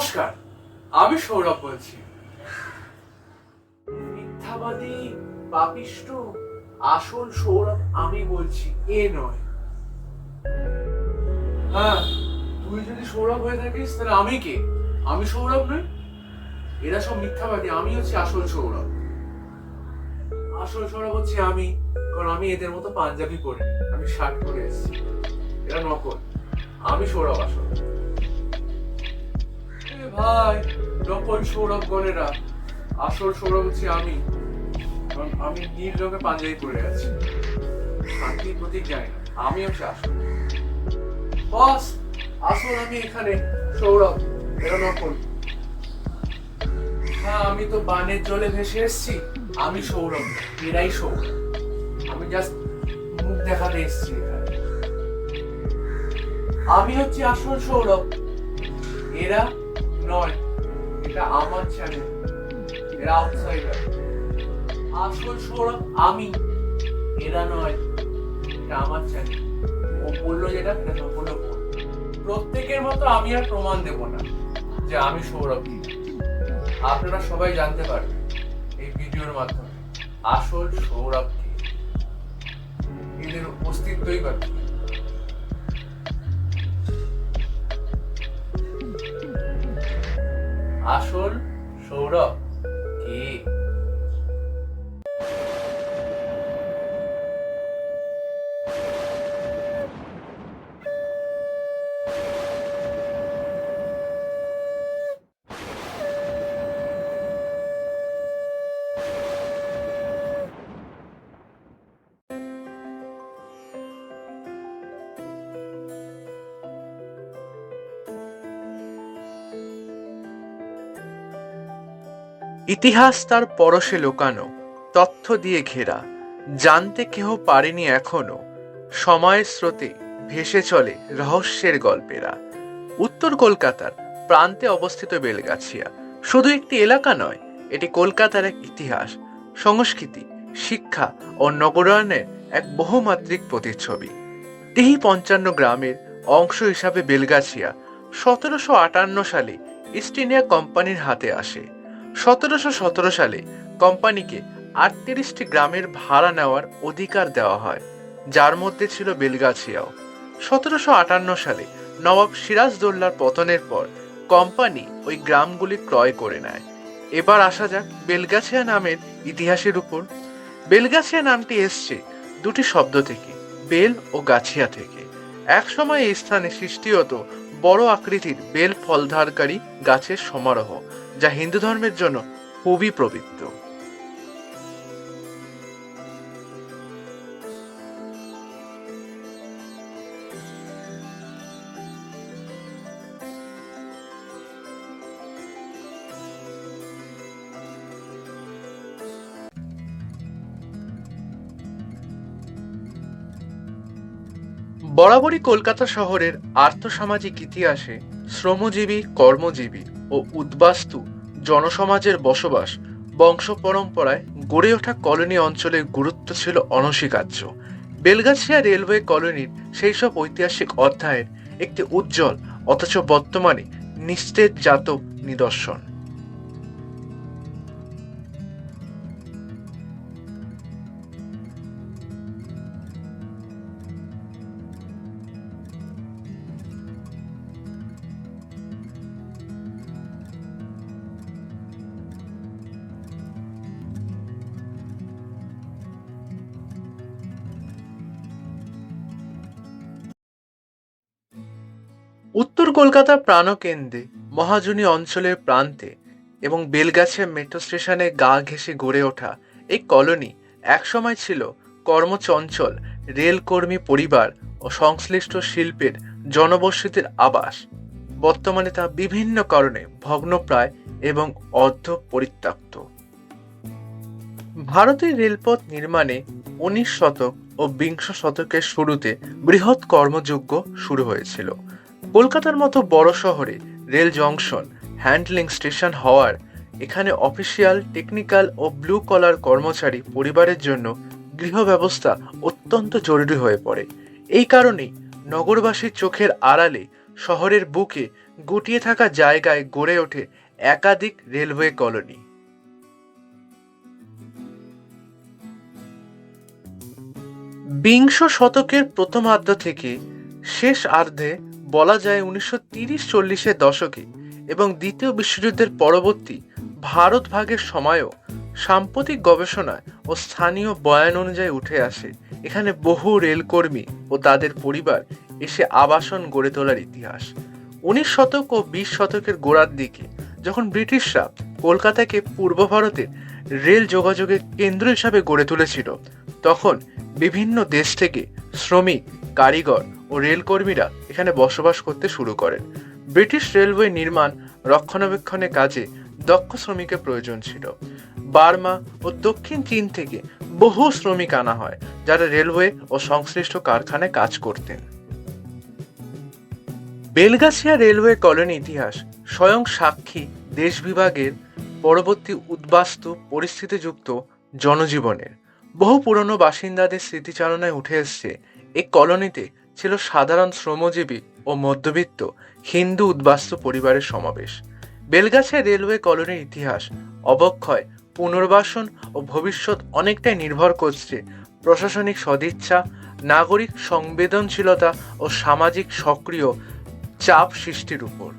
নমস্কার, আমি সৌরভ বলছি। মিথ্যাবাদী পাপিষ্ট আসল সৌরভ আমি বলছি, এ নয়। হ্যাঁ তুই যদি সৌরভ হয়ে থাকিস, তাহলে আমি কে? আমি সৌরভ নই। এরা সব মিথ্যাবাদী, আমি হচ্ছে আসল সৌরভ। আসল সৌরভ হচ্ছে আমি, কারণ আমি এদের মতো পাঞ্জাবি পরে, আমি শার্ট পরে এসেছি। এরা নকল, আমি সৌরভ আসল। ভাই নকল সৌরভ গণেরা। আসল সৌরভ হচ্ছে আমি। কারণ আমি নীল রঙে পাঞ্জাবি পরে আছি। শান্তির প্রতীক জানি না। আমি হচ্ছে আসল। বস, আসল আমি এখানে। সৌরভ, এরা নকল। হ্যাঁ আমি তো বানের জলে ভেসে এসেছি। আমি সৌরভ, এরাই সৌরভ। আমি জাস্ট মুখ দেখাতে এসেছি এখানে। আমি হচ্ছে আসল সৌরভ। এরা নয়, এটা আমার চ্যানেল এরা আউটসাইডার আসল সৌরভ আমি, এরা নয়, এটা আমার চ্যানেল ও বলল যেটা, সেটা ভুল। প্রত্যেকের মতো আমি আর প্রমাণ দেব না যে আমি সৌরভ। কি আপনারা সবাই জানতে পারবেন এই ভিডিওর মাধ্যমে। আসল সৌরভ কি? এদের অস্তিত্বই বা আসল সৌরভ কে? ইতিহাস তার পরশে লোকানো, তথ্য দিয়ে ঘেরা, জানতে কেহ পারেনি এখনও, সময়ের স্রোতে ভেসে চলে রহস্যের গল্পেরা। উত্তর কলকাতার প্রান্তে অবস্থিত বেলগাছিয়া, শুধু একটি এলাকা নয়, এটি কলকাতার এক ইতিহাস, সংস্কৃতি, শিক্ষা ও নগরায়নের এক বহুমাত্রিক প্রতিচ্ছবি। এই পঞ্চান্ন গ্রামের অংশ হিসাবে বেলগাছিয়া সতেরোশো আটান্ন সালে ইস্ট ইন্ডিয়া কোম্পানির হাতে আসে। সতেরোশো সতেরো সালে কোম্পানিকে আটত্রিশটি গ্রামের ভাড়া নেওয়ার অধিকার দেওয়া হয়, যার মধ্যে ছিল বেলগাছিয়াও। সতেরোশো আটান্ন সালে নবাব সিরাজদৌল্লার পতনের পর কোম্পানি ওই গ্রামগুলি ক্রয় করে নেয়। এবার আসা যাক বেলগাছিয়া নামের ইতিহাসের উপর। বেলগাছিয়া নামটি এসছে দুটি শব্দ থেকে, বেল ও গাছিয়া থেকে। একসময় এই স্থানে সৃষ্টি হতো বড় আকৃতির বেল ফলধারকারী গাছের সমারোহ যা হিন্দু ধর্মের জন্য খুবই পবিত্র। বরাবরই কলকাতা শহরের আর্থসামাজিক ইতিহাসে শ্রমজীবী কর্মজীবী ও উদ্বাস্তু জনসমাজের বসবাস বংশ পরম্পরায় গড়ে ওঠা কলোনি অঞ্চলের গুরুত্ব ছিল অনস্বীকার্য। বেলগাছিয়া রেলওয়ে কলোনির সেই সব ঐতিহাসিক অধ্যায়ের একটি উজ্জ্বল, অথচ বর্তমানে নিস্তেজ জাতক নিদর্শন। কলকাতার প্রাণকেন্দ্রে মহাজনী অঞ্চলের প্রান্তে এবং বেলগাছিয়া মেট্রো স্টেশনে গা ঘেঁষে গড়ে ওঠা এই কলোনি একসময় ছিল কর্মচঞ্চল, রেলকর্মী পরিবার ও সংশ্লিষ্ট শিল্পের জনবসতির আবাস। বর্তমানে তা বিভিন্ন কারণে ভগ্নপ্রায় এবং অর্ধ পরিত্যক্ত। ভারতের রেলপথ নির্মাণে উনিশ শতক ও বিংশ শতকের শুরুতে বৃহৎ কর্মযজ্ঞ শুরু হয়েছিল। কলকাতার মতো বড় শহরে রেল জংশন, হ্যান্ডলিং স্টেশন হওয়ার, এখানে অফিসিয়াল, টেকনিক্যাল ও ব্লু কলার কর্মচারী পরিবারের জন্য গৃহ ব্যবস্থা অত্যন্ত জরুরি হয়ে পড়ে। এই কারণেই নগরবাসীর চোখের আড়ালে শহরের বুকে গুটিয়ে থাকা জায়গায় গড়ে ওঠে একাধিক রেলওয়ে কলোনি। বিংশ শতকের প্রথমার্ধ থেকে শেষ আর্ধে বলা যায় উনিশশো তিরিশ চল্লিশের দশকে এবং দ্বিতীয় বিশ্বযুদ্ধের পরবর্তী ভারত ভাগের সময়ও সাম্প্রতিক গবেষণায় ও স্থানীয় বয়ান অনুযায়ী উঠে আসে। এখানে বহু রেলকর্মী ও তাদের পরিবার এসে আবাসন গড়ে তোলার ইতিহাস। উনিশ শতক ও বিশ শতকের গোড়ার দিকে যখন ব্রিটিশরা কলকাতাকে পূর্ব ভারতের রেল যোগাযোগের কেন্দ্র হিসাবে গড়ে তুলেছিল, তখন বিভিন্ন দেশ থেকে শ্রমিক, কারিগর ও রেলকর্মীরা এখানে বসবাস করতে শুরু করেন। ব্রিটিশ রেলওয়ে নির্মাণ রক্ষণাবেক্ষণের কাজে দক্ষ শ্রমিকের প্রয়োজন ছিল। বার্মা ও দক্ষিণ চীন থেকে বহু শ্রমিক আনা হয়, যারা রেলওয়ে ও সংশ্লিষ্ট কারখানায় কাজ করতেন। বেলগাছিয়া রেলওয়ে কলোনি ইতিহাস স্বয়ং সাক্ষী দেশ বিভাগের পরবর্তী উদ্বাস্তু, পরিস্থিতিযুক্ত জনজীবনের। বহু পুরনো বাসিন্দাদের স্মৃতিচারণায় উঠে এসছে, এই কলোনিতে ছিল সাধারণ শ্রমজীবী ও মধ্যবিত্ত হিন্দু উদ্বাস্তু পরিবারের সমাবেশ। বেলগাছের রেলওয়ে কলোনির ইতিহাস, অবক্ষয়, পুনর্বাসন ও ভবিষ্যৎ অনেকটাই নির্ভর করছে প্রশাসনিক সদিচ্ছা, নাগরিক সংবেদনশীলতা ও সামাজিক সক্রিয় চাপ সৃষ্টির উপর।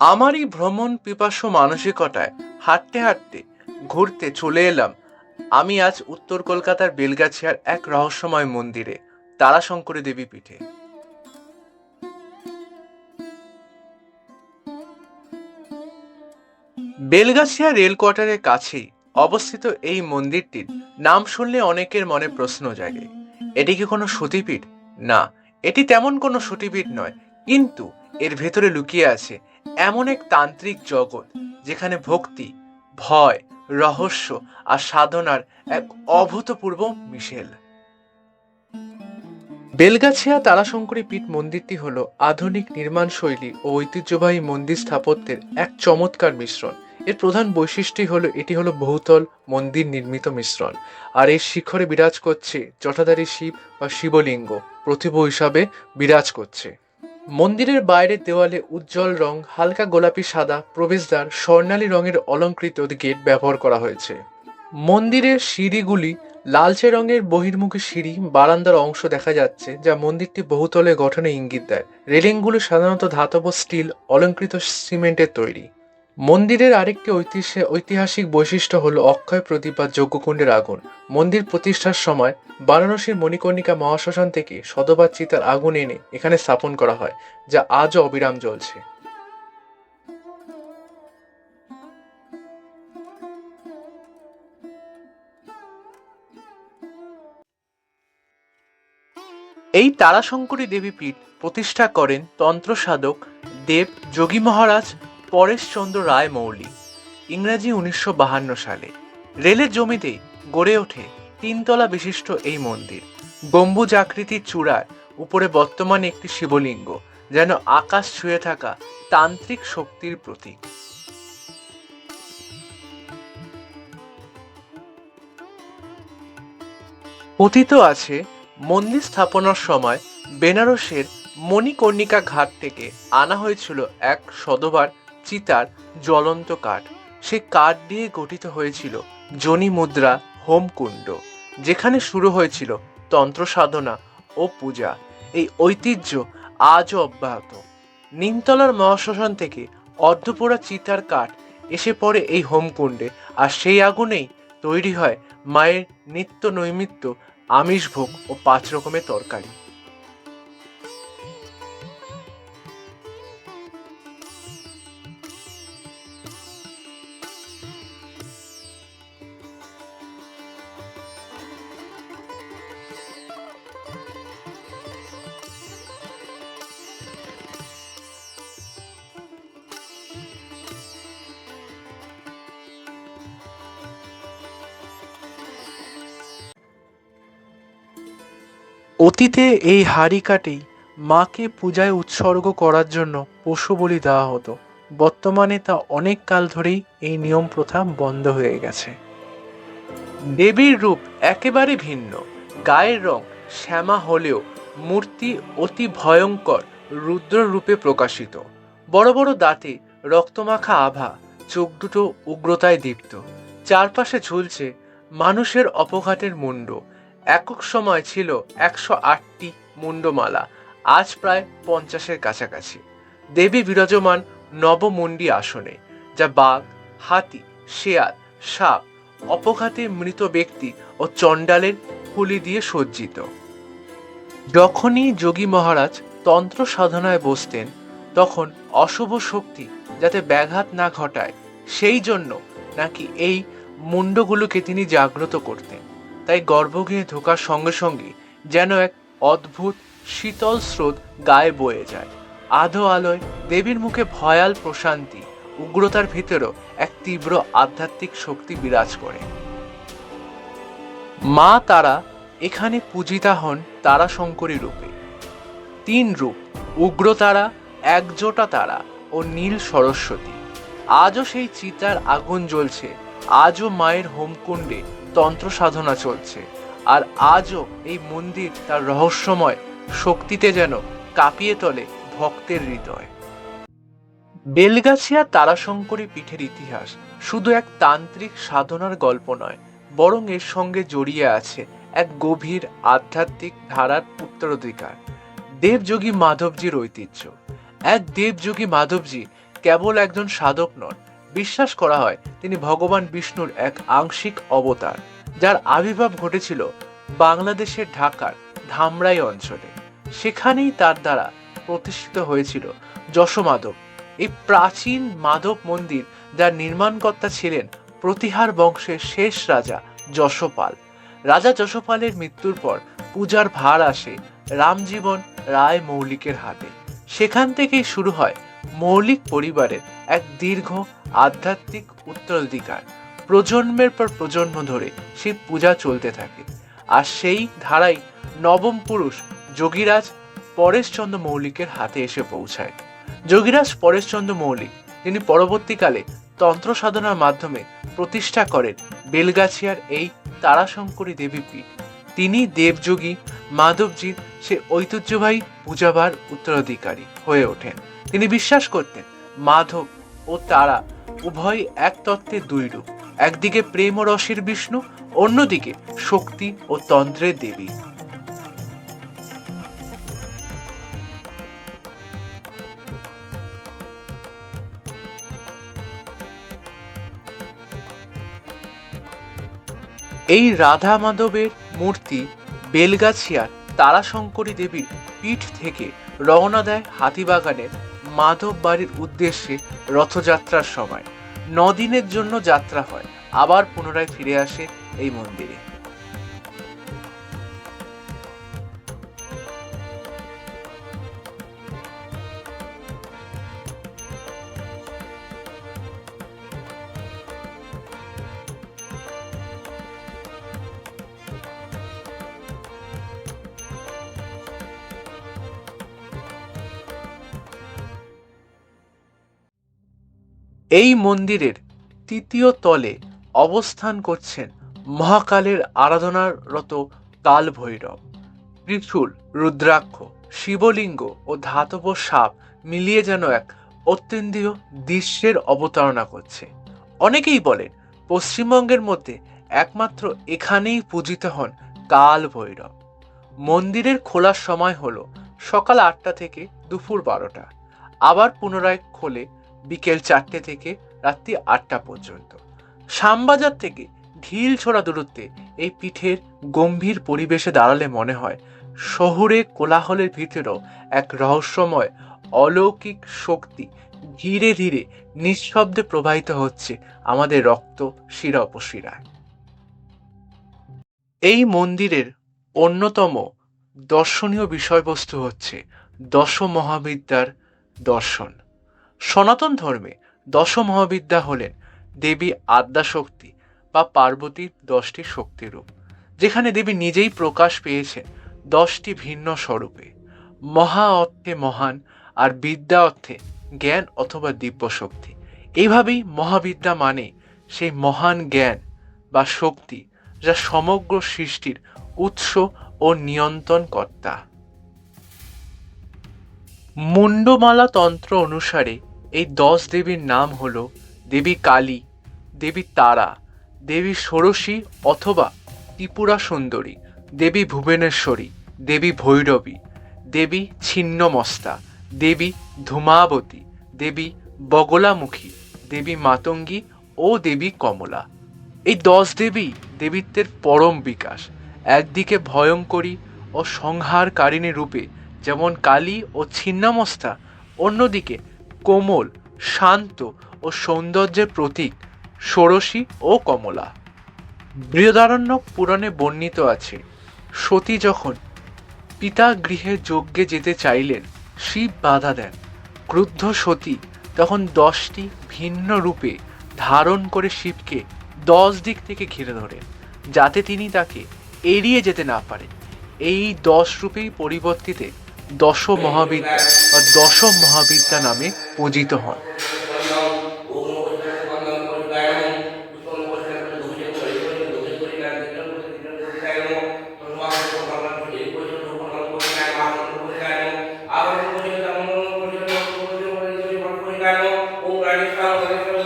আমারই ভ্রমণ পিপাসু মানসিকতায় হাঁটতে হাঁটতে ঘুরতে চলে এলাম। আমি আজ উত্তর কলকাতার বেলগাছিয়ার এক রহস্যময় মন্দিরে, তারাশঙ্করী দেবী পীঠে। বেলগাছিয়া রেল কোয়ার্টারের কাছেই অবস্থিত এই মন্দিরটির নাম শুনলে অনেকের মনে প্রশ্ন জাগে, এটি কি কোনো সতীপীঠ? না, এটি তেমন কোনো সতীপীঠ নয়, কিন্তু এর ভেতরে লুকিয়ে আছে এমন এক তান্ত্রিক জগৎ, যেখানে ভক্তি, ভয়, রহস্য আর সাধনার এক অভূতপূর্ব মিশেল। বেলগাছিয়া তারাশঙ্করী পীঠ মন্দিরটি হল আধুনিক নির্মাণ শৈলী ও ঐতিহ্যবাহী মন্দির স্থাপত্যের এক চমৎকার মিশ্রণ। এর প্রধান বৈশিষ্ট্যই হলো, এটি হলো বহুতল মন্দির নির্মিত মিশ্রণ, আর এর শিখরে বিরাজ করছে জটাধারী শিব বা শিবলিঙ্গ। প্রতিভ হিসাবে বিরাজ করছে। মন্দিরের বাইরে দেওয়ালে উজ্জ্বল রং, হালকা গোলাপি সাদা, প্রবেশদ্বার, স্বর্ণালী রঙের অলঙ্কৃত গেট ব্যবহার করা হয়েছে। মন্দিরের সিঁড়িগুলি লালচে রঙের বহির্মুখী সিঁড়ি, বারান্দার অংশ দেখা যাচ্ছে, যা মন্দিরটি বহুতলে গঠনে ইঙ্গিত দেয়। রেলিংগুলি সাধারণত ধাতব স্টিল, অলঙ্কৃত সিমেন্টের তৈরি। মন্দিরের আরেকটি ঐতিহাসিক বৈশিষ্ট্য হল অক্ষয় প্রদীপ বা যজ্ঞকুণ্ডের আগুন। মন্দির প্রতিষ্ঠার সময় বারাণসীর মণিকর্ণিকা মহাশ্মশান থেকে শতবার চিতার আগুন এনে এখানে স্থাপন করা হয়, যা আজও অবিরাম জ্বলছে। এই তারাশঙ্করী দেবীপীঠ প্রতিষ্ঠা করেন তন্ত্র সাধক দেব যোগী মহারাজ পরেশচন্দ্র রায় মৌলি, ইংরাজি উনিশশো সালে। রেলের জমিতেই গড়ে ওঠে তিনতলা বিশিষ্ট এই মন্দির। গম্বুজ আকৃতির চূড়ার উপরে বর্তমানে একটি শিবলিঙ্গ, যেন আকাশ ছুঁয়ে থাকা তান্ত্রিক শক্তির প্রতীক। কথিত আছে, মন্দির স্থাপনার সময় বেনারসের মণিকর্ণিকা ঘাট থেকে আনা হয়েছিল এক সদবার চিতার জ্বলন্ত কাঠ। সে কাঠ দিয়ে গঠিত হয়েছিল জনি মুদ্রা হোমকুণ্ড যেখানে শুরু হয়েছিল তন্ত্র সাধনা ও পূজা। এই ঐতিহ্য আজও অব্যাহত। নিমতলার মহাশ্মশান থেকে অর্ধপোড়া চিতার কাঠ এসে পড়ে এই হোমকুণ্ডে আর সেই আগুনেই তৈরি হয় মায়ের নিত্য নৈমিত্য আমিষ ভোগ ও পাঁচ রকমের তরকারি। অতীতে এই হাড়ি মাকে পূজায় উৎসর্গ করার জন্য পশু বলি দেওয়া হতো। বর্তমানে তা অনেক কাল ধরেই এই নিয়ম প্রথা বন্ধ হয়ে গেছে। দেবীর রূপ একেবারে ভিন্ন। গায়ের রং শ্যামা হলেও মূর্তি অতি ভয়ঙ্কর, রুদ্র রূপে প্রকাশিত। বড় বড় দাঁতে রক্তমাখা আভা, চোখ দুটো উগ্রতায় দীপ্ত। চারপাশে ঝুলছে মানুষের অপঘাতের মুন্ড। একক সময় ছিল একশো আটটি মুন্ডমালা, আজ প্রায় পঞ্চাশের কাছাকাছি। দেবী বিরাজমান নবমুন্ডি আসনে, যা বাঘ, হাতি, শেয়াল, সাপ, অপঘাতে মৃত ব্যক্তি ও চণ্ডালের ফুলি দিয়ে সজ্জিত। যখনই যোগী মহারাজ তন্ত্র সাধনায় বসতেন, তখন অশুভ শক্তি যাতে ব্যাঘাত না ঘটায়, সেই জন্য নাকি এই মুন্ডগুলোকে তিনি জাগ্রত করতেন। তাই গর্ভগৃহে ঢোকার সঙ্গে সঙ্গে যেন এক অদ্ভুত শীতল স্রোত গায়ে বয়ে যায়। আধো আলোয় দেবীর মুখে ভয়াল প্রশান্তি, উগ্রতার ভিতরেও এক তীব্র আধ্যাত্মিক শক্তি বিরাজ করে। মা তারা এখানে পূজিতা হন তারা শঙ্করী রূপে। তিন রূপ উগ্রতারা একজোটা তারা ও নীল সরস্বতী। আজও সেই চিতার আগুন জ্বলছে, আজও মায়ের হোমকুণ্ডে তন্ত্র সাধনা চলছে। আর আজও এই মন্দির তার রহস্যময় শক্তিতে যেন কাঁপিয়ে তোলে ভক্তের হৃদয়। বেলগাছিয়া তারাশঙ্করী পীঠের ইতিহাস শুধু এক তান্ত্রিক সাধনার গল্প নয়, বরং এর সঙ্গে জড়িয়ে আছে এক গভীর আধ্যাত্মিক ধারার উত্তরাধিকার। দেবযোগী মাধবজির ঐতিহ্য। এক দেবযোগী মাধবজি কেবল একজন সাধক নন বিশ্বাস করা হয় তিনি ভগবান বিষ্ণুর এক আংশিক অবতার, যার আবির্ভাব ঘটেছিল বাংলাদেশের ঢাকার ধামরাই অঞ্চলে। সেখানেই তার দ্বারা প্রতিষ্ঠিত হয়েছিল যশোমাধব এই প্রাচীন মাধব মন্দির যার নির্মাণকর্তা ছিলেন প্রতিহার বংশের শেষ রাজা যশোপাল রাজা যশোপালের মৃত্যুর পর পূজার ভার আসে রামজীবন রায় মৌলিকের হাতে। সেখান থেকেই শুরু হয় মৌলিক পরিবারের এক দীর্ঘ আধ্যাত্মিক উত্তরাধিকার। প্রজন্মের পর প্রজন্ম ধরে সেই পূজা চলতে থাকে। আর সেই ধারাই নবম পুরুষ যোগীরাজ পরেশচন্দ্র মৌলিকের হাতে এসে পৌঁছায়। যোগীরাজ পরেশচন্দ্র মৌলিক, তিনি পরবর্তীকালে তন্ত্র সাধনার মাধ্যমে প্রতিষ্ঠা করেন বেলগাছিয়ার এই তারাশঙ্করী দেবীপীঠ। তিনি দেবযোগী মাধবজির সে ঐতিহ্যবাহী পূজাবার উত্তরাধিকারী হয়ে ওঠেন। তিনি বিশ্বাস করতেন মাধব ও তারা উভয় এক তত্ত্বের দুই রূপ একদিকে প্রেম ও রসের বিষ্ণু, অন্যদিকে শক্তি ও তন্ত্রের দেবী। এই রাধা মাধবের মূর্তি বেলগাছিয়ার তারাশঙ্করী দেবীর পীঠ থেকে রওনা দেয় হাতিবাগানের মাধব বাড়ির উদ্দেশ্যে রথযাত্রার সময়। নদিনের জন্য যাত্রা হয়, আবার পুনরায় ফিরে আসে এই মন্দিরে। এই মন্দিরের তৃতীয় তলে অবস্থান করছেন মহাকালের আরাধনারত কাল ভৈরব ত্রিশূল, রুদ্রাক্ষ, শিবলিঙ্গ ও ধাতব সাপ মিলিয়ে যেন এক অত্যন্তীয় দৃশ্যের অবতারণা করছে। অনেকেই বলেন, পশ্চিমবঙ্গের মধ্যে একমাত্র এখানেই পূজিত হন কাল ভৈরব মন্দিরের খোলার সময় হল সকাল আটটা থেকে দুপুর বারোটা। আবার পুনরায় খোলে বিকেল চারটে থেকে রাত্রি আটটা পর্যন্ত। শ্যামবাজার থেকে ঢিল ছোড়া দূরত্বে এই পিঠের গম্ভীর পরিবেশে দাঁড়ালে মনে হয় শহুরে কোলাহলের ভিতরেও এক রহস্যময় অলৌকিক শক্তি ধীরে ধীরে নিঃশব্দে প্রবাহিত হচ্ছে আমাদের রক্ত শিরা উপশিরায় এই মন্দিরের অন্যতম দর্শনীয় বিষয়বস্তু হচ্ছে দশ মহাবিদ্যার দর্শন। সনাতন ধর্মে দশ মহাবিদ্যা হলেন দেবী আদ্যাশক্তি বা পার্বতীর দশটি শক্তিরূপ, যেখানে দেবী নিজেই প্রকাশ পেয়েছেন দশটি ভিন্ন স্বরূপে। মহা অর্থে মহান আর বিদ্যা অর্থে জ্ঞান অথবা দিব্য শক্তি এইভাবেই মহাবিদ্যা মানে সেই মহান জ্ঞান বা শক্তি যা সমগ্র সৃষ্টির উৎস ও নিয়ন্ত্রণ কর্তা মুন্ডমালা তন্ত্র অনুসারে এই দশ দেবীর নাম হল দেবী কালী, দেবী তারা, দেবী ষোড়শী অথবা ত্রিপুরা সুন্দরী, দেবী ভুবনেশ্বরী, দেবী ভৈরবী, দেবী ছিন্নমস্তা, দেবী ধূমাবতী, দেবী বগলামুখী, দেবী মাতঙ্গী ও দেবী কমলা। এই দশ দেবী দেবীত্বের পরম বিকাশ, একদিকে ভয়ঙ্করী ও সংহারকারিণী রূপে যেমন কালী ও ছিন্নামস্তা, অন্যদিকে কোমল, শান্ত ও সৌন্দর্যের প্রতীক ষোড়শী ও কমলা। বৃহদারণ্য পুরাণে বর্ণিত আছে, সতী যখন পিতা গৃহে যজ্ঞে যেতে চাইলেন, শিব বাধা দেন। ক্রুদ্ধ সতী তখন দশটি ভিন্ন রূপে ধারণ করে শিবকে দশ দিক থেকে ঘিরে ধরেন যাতে তিনি তাকে এড়িয়ে যেতে না পারেন। এই দশ রূপেই পরিবর্তিতে দশ মহাবিদ্যা বা দশ মহাবিদ্যা নামে পূজিত হন Thank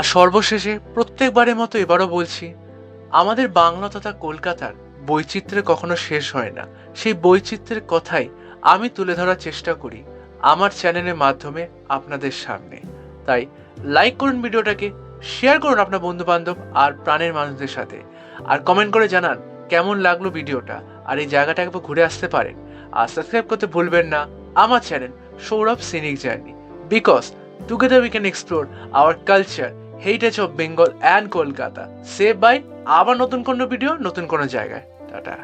আর সর্বশেষে প্রত্যেকবারের মতো এবারও বলছি, আমাদের বাংলা তথা কলকাতার বৈচিত্র্য কখনো শেষ হয় না। সেই বৈচিত্র্যের কথাই আমি তুলে ধরার চেষ্টা করি আমার চ্যানেলের মাধ্যমে আপনাদের সামনে। তাই লাইক করুন ভিডিওটাকে শেয়ার করুন আপনার বন্ধু বান্ধব আর প্রাণের মানুষদের সাথে। আর কমেন্ট করে জানান কেমন লাগল ভিডিওটা আর এই জায়গাটা একবার ঘুরে আসতে পারেন। আর সাবস্ক্রাইব করতে ভুলবেন না আমার channel Sourav scenic journey. Because together we can explore our culture heritage of Bengal and Kolkata save bye আবার নতুন কোনো ভিডিও নতুন কোনো জায়গায় টাটা